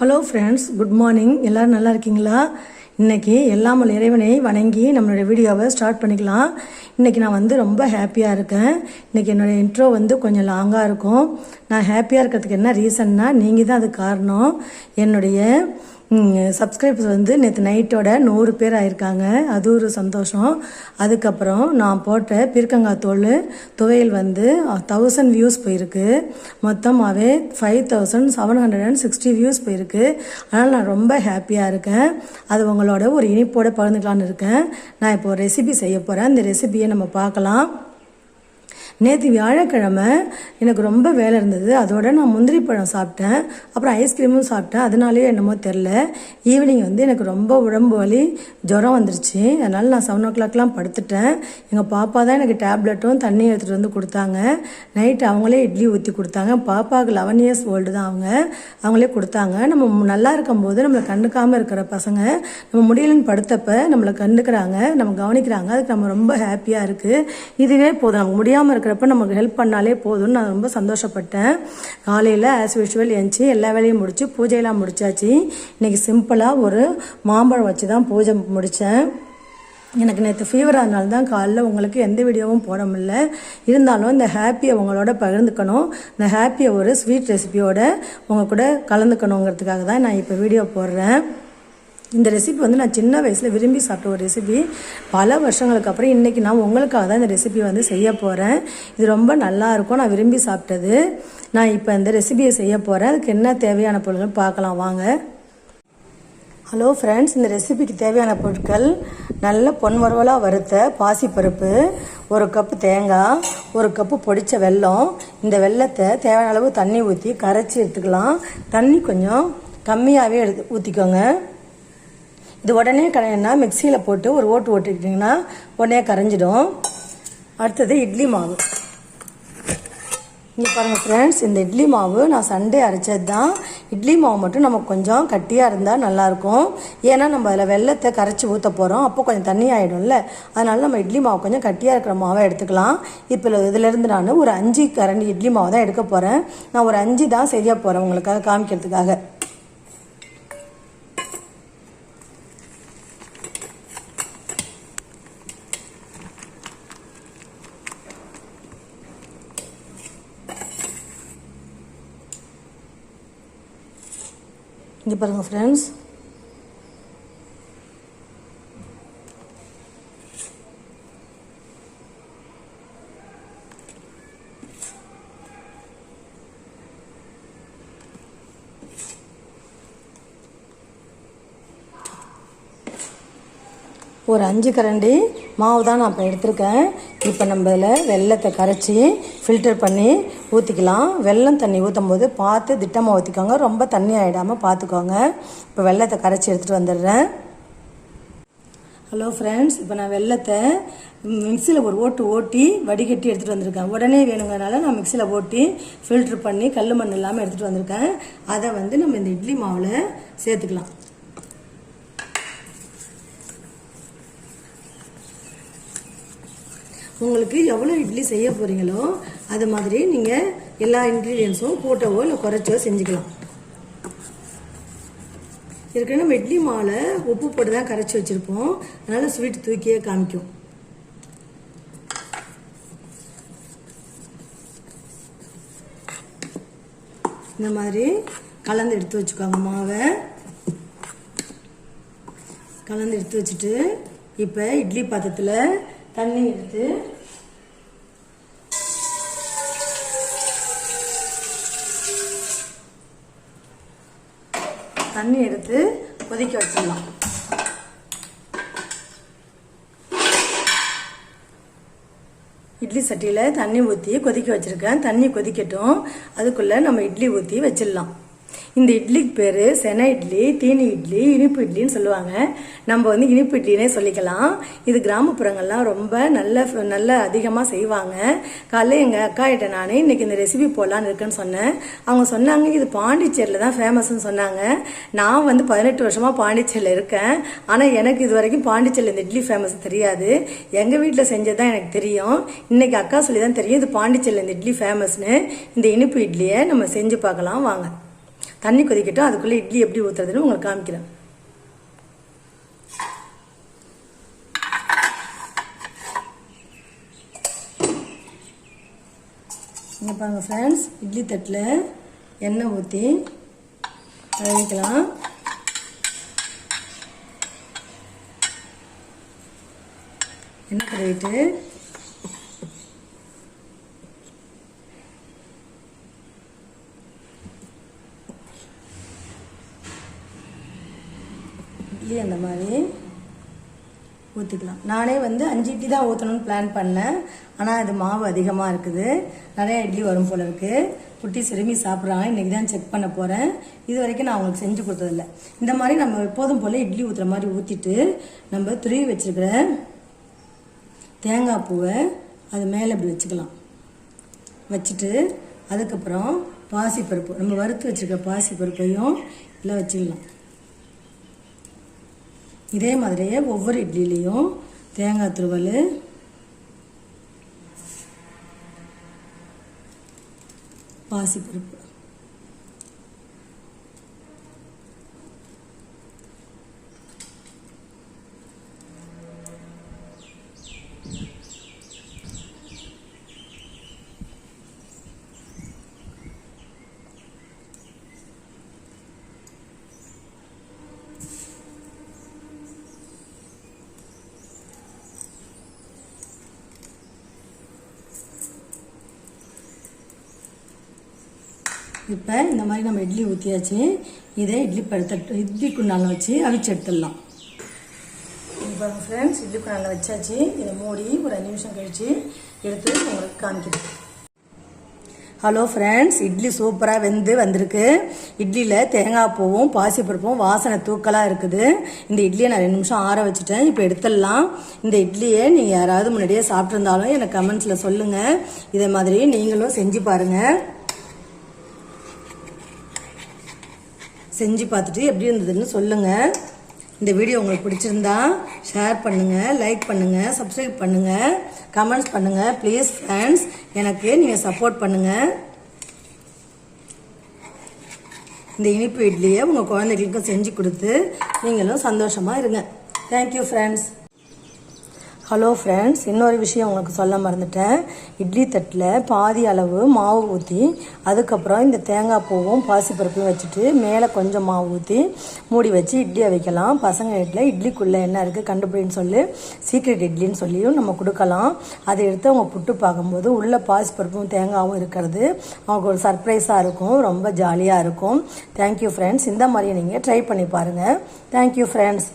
Hello friends good morning எல்லோரும் நல்லா இருக்கீங்களா? இன்றைக்கி எல்லாமல் இறைவனை வணங்கி நம்மளுடைய வீடியோவை ஸ்டார்ட் பண்ணிக்கலாம். இன்றைக்கி நான் வந்து ரொம்ப ஹாப்பியாக இருக்கேன். இன்றைக்கி என்னோடய இன்ட்ரோ வந்து கொஞ்சம் லாங்காக இருக்கும். நான் ஹாப்பியாக இருக்கிறதுக்கு என்ன ரீசன்னா நீங்கள் தான் அது காரணம். என்னுடைய சப்ஸ்கிரைபர்ஸ் வந்து நேற்று நைட்டோட நூறு பேர் ஆயிருக்காங்க. அது ஒரு சந்தோஷம். அதுக்கப்புறம் நான் போட்ட பீர்க்கங்காய் தோல் துவையல் வந்து தௌசண்ட் வியூஸ் போயிருக்கு. மொத்தமாகவே five thousand seven hundred and sixty views போயிருக்கு. அதனால் நான் ரொம்ப ஹாப்பியாக இருக்கேன். அது உங்களோட ஒரு இனிப்போடு பகிர்ந்துக்கலான்னு இருக்கேன். நான் இப்போ ஒரு ரெசிபி செய்ய போகிறேன் அந்த ரெசிபியை நம்ம பார்க்கலாம். நேற்று வியாழக்கிழமை எனக்கு ரொம்ப வேலை இருந்தது. அதோட நான் முந்திரி பழம் சாப்பிட்டேன். அப்புறம் ஐஸ்கிரீமும் சாப்பிட்டேன். அதனாலேயே என்னமோ தெரில ஈவினிங் வந்து எனக்கு ரொம்ப உடம்பு வலி ஜுரம் வந்துருச்சு. அதனால் நான் செவன் ஓ கிளாக்லாம் படுத்துட்டேன். எங்கள் பாப்பா தான் எனக்கு டேப்லெட்டும் தண்ணி எடுத்துகிட்டு வந்து கொடுத்தாங்க. நைட்டு அவங்களே இட்லி ஊற்றி கொடுத்தாங்க. பாப்பாவுக்கு லெவன் இயர்ஸ் ஓல்டு தான் அவங்க. அவங்களே கொடுத்தாங்க. நம்ம நல்லா இருக்கும்போது நம்மளை கண்டுக்காமல் இருக்கிற பசங்க நம்ம முடியலன்னு படுத்தப்ப நம்மளை கண்டுக்கிறாங்க நம்ம கவனிக்கிறாங்க. அதுக்கு நம்ம ரொம்ப ஹாப்பியாக இருக்குது இதுவே போதும். நம்ம முடியாமல் இருக்கிற இருக்கிறப்ப நமக்கு ஹெல்ப் பண்ணாலே போதும்னு நான் ரொம்ப சந்தோஷப்பட்டேன். காலையில் ஆஸ் யூஷுவல் எழுந்துச்சி எல்லா வேலையும் முடித்து பூஜையெல்லாம் முடிச்சாச்சு. இன்றைக்கி சிம்பிளாக ஒரு மாம்பழம் வச்சு தான் பூஜை முடித்தேன் எனக்கு நேற்று ஃபீவர் ஆனால தான் காலைல உங்களுக்கு எந்த வீடியோவும் போட முடியல. இருந்தாலும் இந்த ஹாப்பியை உங்களோட பகிர்ந்துக்கணும். இந்த ஹாப்பியை ஒரு ஸ்வீட் ரெசிபியோட உங்கள் கூட கலந்துக்கணுங்கிறதுக்காக தான் நான் இப்போ வீடியோ போடுறேன். இந்த ரெசிபி வந்து நான் சின்ன வயசில் விரும்பி சாப்பிட்ட ஒரு ரெசிபி பல வருஷங்களுக்கு அப்புறம் இன்றைக்கி நான் உங்களுக்காக தான் இந்த ரெசிபி வந்து செய்ய போகிறேன் இது ரொம்ப நல்லா இருக்கும். நான் விரும்பி சாப்பிட்டது. நான் இப்போ இந்த ரெசிபியை செய்ய போகிறேன் அதுக்கு என்ன தேவையான பொருட்கள் பார்க்கலாம். வாங்க. ஹலோ ஃப்ரெண்ட்ஸ் இந்த ரெசிபிக்கு தேவையான பொருட்கள். நல்ல பொன்வரவலாக வறுத்த பாசிப்பருப்பு ஒரு கப்பு தேங்காய் ஒரு கப்பு பொடித்த வெல்லம். இந்த வெள்ளத்தை தேவையான அளவு தண்ணி ஊற்றி கரைச்சி எடுத்துக்கலாம். தண்ணி கொஞ்சம் கம்மியாகவே எடுத்து ஊற்றிக்கோங்க இது உடனே கரையினா மிக்சியில் போட்டு ஒரு ஓட்டு ஓட்டுக்கிட்டிங்கன்னா உடனே கரைஞ்சிடும். அடுத்தது இட்லி மாவு. இங்கே பாருங்கள் ஃப்ரெண்ட்ஸ் இந்த இட்லி மாவு நான் சண்டே அரைச்சது தான் இட்லி மாவு மட்டும் நமக்கு கொஞ்சம் கட்டியாக இருந்தால் நல்லாயிருக்கும். ஏன்னா நம்ம அதில் வெள்ளத்தை கரைச்சி ஊற்ற போகிறோம் அப்போ கொஞ்சம் தண்ணி ஆகிடும்ல அதனால் நம்ம இட்லி மாவு கொஞ்சம் கட்டியாக இருக்கிற மாவை எடுத்துக்கலாம். இப்போ இதிலேருந்து நான் ஒரு அஞ்சு கரண்டி இட்லி மாவு தான் எடுக்க போகிறேன் நான் ஒரு அஞ்சு தான் செய்ய போகிறேன் உங்களுக்காக காமிக்கிறதுக்காக. இங்கே பாருங்கள் ஒரு அஞ்சு கரண்டி மாவு தான் நான் இப்போ எடுத்திருக்கேன். இப்போ நம்ம இதில் வெள்ளத்தை கரைச்சி ஃபில்டர் பண்ணி ஊற்றிக்கலாம் வெள்ளம் தண்ணி ஊற்றும் போது பார்த்து திட்டமாக ஊற்றிக்கோங்க ரொம்ப தண்ணி ஆகிடாமல் பார்த்துக்கோங்க. இப்போ வெள்ளத்தை கரைச்சி எடுத்துகிட்டு வந்துடுறேன். ஹலோ ஃப்ரெண்ட்ஸ் இப்போ நான் வெள்ளத்தை மிக்சியில் ஒரு ஓட்டு ஓட்டி வடிகட்டி எடுத்துகிட்டு வந்திருக்கேன். உடனே வேணுங்கிறனால நான் மிக்சியில் ஓட்டி ஃபில்ட்ரு பண்ணி கல் மண் இல்லாமல் எடுத்துகிட்டு வந்திருக்கேன். அதை வந்து நம்ம இந்த இட்லி மாவில் சேர்த்துக்கலாம். உங்களுக்கு எவ்வளோ இட்லி செய்ய போகிறீங்களோ அது மாதிரி நீங்கள் எல்லா இன்க்ரீடியன்ஸும் போட்டவோ இல்லை குறைச்சோ செஞ்சுக்கலாம். ஏற்கனவே நம்ம இட்லி மாவில் உப்பு போட்டு தான் கரைச்சி வச்சுருப்போம். அதனால் ஸ்வீட் தூக்கியே காமிக்கும். இந்த மாதிரி கலந்து எடுத்து வச்சுக்கோங்க மாவை. கலந்து எடுத்து வச்சுட்டு இப்போ இட்லி பாத்திரத்தில் தண்ணி எடுத்து தண்ணி எடுத்து கொதிக்க வச்சிடலாம். இட்லி சட்டியில் தண்ணி ஊற்றி கொதிக்க வச்சுருக்கேன். தண்ணி கொதிக்கட்டும். அதுக்குள்ளே நம்ம இட்லி ஊற்றி வச்சிடலாம். இந்த இட்லிக்கு பேர் சென இட்லி தீனி இட்லி இனிப்பு இட்லின்னு சொல்லுவாங்க. நம்ம வந்து இனிப்பு இட்லினே சொல்லிக்கலாம். இது கிராமப்புறங்கள்லாம் ரொம்ப நல்ல நல்ல அதிகமாக செய்வாங்க. காலைல எங்கள் அக்கா கிட்ட நானே இன்றைக்கி இந்த ரெசிபி போடலான்னு இருக்குன்னு சொன்னேன். அவங்க சொன்னாங்க இது பாண்டிச்சேரியில் தான் ஃபேமஸ்ன்னு சொன்னாங்க. நான் வந்து பதினெட்டு வருஷமாக பாண்டிச்சேரியில் இருக்கேன். ஆனால் எனக்கு இது வரைக்கும் பாண்டிச்சேரியில் இந்த இட்லி ஃபேமஸ் தெரியாது. எங்கள் வீட்டில் செஞ்சது தான் எனக்கு தெரியும். இன்றைக்கி அக்கா சொல்லி தான் தெரியும் இது பாண்டிச்சேரியில் இந்த இட்லி ஃபேமஸ்னு இந்த இனிப்பு இட்லியை நம்ம செஞ்சு பார்க்கலாம். வாங்க. தண்ணி கொதிக்கட்டும் அதுக்குள்ளே இட்லி எப்படி ஊற்றுறதுன்னு உங்களுக்கு காமிக்கிறேன். இங்கே பாருங்கள் ஃப்ரெண்ட்ஸ் இட்லி தட்டில் எண்ணெய் ஊற்றி கழுவிக்கலாம். எண்ணெய் கழுவிட்டு இட்லி அந்த மாதிரி ஊற்றிக்கலாம் நானே வந்து அஞ்சு இட்லி தான் ஊற்றணும்னு பிளான் பண்ணேன். ஆனால் இது மாவு அதிகமாக இருக்குது. நிறையா இட்லி வரும் போல இருக்குது குட்டி சிறுமி சாப்பிட்றாங்க. இன்றைக்கி தான் செக் பண்ண போகிறேன் இது வரைக்கும் நான் அவங்களுக்கு செஞ்சு கொடுத்ததில்ல. இந்த மாதிரி நம்ம எப்போதும் போல் இட்லி ஊற்றுற மாதிரி ஊற்றிட்டு நம்ம துருவி வச்சுருக்கிற தேங்காய் பூவை அது மேலே இப்படி வச்சுக்கலாம். வச்சுட்டு அதுக்கப்புறம் பாசிப்பருப்பு. நம்ம வறுத்து வச்சுருக்க பாசிப்பருப்பையும் இதில் வச்சுக்கலாம். இதே மாதிரியே ஒவ்வொரு இட்லிலையும் தேங்காய் துருவல் பாசிப்பருப்பு. இப்போ இந்த மாதிரி நம்ம இட்லி ஊற்றியாச்சு இதை இட்லி படுத்த இட்லி குண்டானில் வச்சு அவிச்சு எடுத்துடலாம். இப்போ ஃப்ரெண்ட்ஸ் இட்லி குண்டானில் வச்சாச்சு. இதை மூடி ஒரு அஞ்சு நிமிஷம் கழித்து எடுத்து உங்களுக்கு காமிக்கிறேன். ஹலோ ஃப்ரெண்ட்ஸ் இட்லி சூப்பராக வெந்து வந்திருக்கு. இட்லியில் தேங்காய் பூவும் பாசிப்பருப்பும் வாசனை தூக்கலாக இருக்குது. இந்த இட்லியை நான் ரெண்டு நிமிஷம் ஆற வச்சுட்டேன். இப்போ எடுத்துடலாம். இந்த இட்லியை நீங்கள் யாராவது முன்னாடியே சாப்பிட்ருந்தாலும் எனக்கு கமெண்ட்ஸில் சொல்லுங்கள் இதே மாதிரி நீங்களும் செஞ்சு பாருங்கள் செஞ்சு பார்த்துட்டு எப்படி இருந்ததுன்னு சொல்லுங்கள் இந்த வீடியோ உங்களுக்கு பிடிச்சிருந்தா ஷேர் பண்ணுங்கள் லைக் பண்ணுங்கள் சப்ஸ்கிரைப் பண்ணுங்கள் கமெண்ட்ஸ் பண்ணுங்கள் ப்ளீஸ் ஃப்ரெண்ட்ஸ் எனக்கு நீங்கள் சப்போர்ட் பண்ணுங்கள் இந்த இனிப்பு இட்லியை உங்கள் குழந்தைகளுக்கும் செஞ்சு கொடுத்து நீங்களும் சந்தோஷமாக இருங்க. தேங்க்யூ ஃப்ரெண்ட்ஸ் ஹலோ ஃப்ரெண்ட்ஸ் இன்னொரு விஷயம் உங்களுக்கு சொல்ல மறந்துட்டேன். இட்லி தட்டில் பாதி அளவு மாவு ஊற்றி அதுக்கப்புறம் இந்த தேங்காய் பூவும் பாசிப்பருப்பையும் வச்சுட்டு மேலே கொஞ்சம் மாவு ஊற்றி மூடி வச்சு இட்லியை வைக்கலாம். பசங்க வீட்டில் இட்லிக்குள்ளே என்ன இருக்குது கண்டுபிடின்னு சொல்லி. சீக்ரெட் இட்லின்னு சொல்லியும் நம்ம கொடுக்கலாம். அதை எடுத்து அவங்க புட்டு பார்க்கும்போது உள்ளே பாசிப்பருப்பும் தேங்காயும் இருக்கிறது. அவங்களுக்கு ஒரு சர்ப்ரைஸாக இருக்கும். ரொம்ப ஜாலியாக இருக்கும். தேங்க்யூ ஃப்ரெண்ட்ஸ் இந்த மாதிரி நீங்கள் ட்ரை பண்ணி பாருங்கள் தேங்க்யூ ஃப்ரெண்ட்ஸ்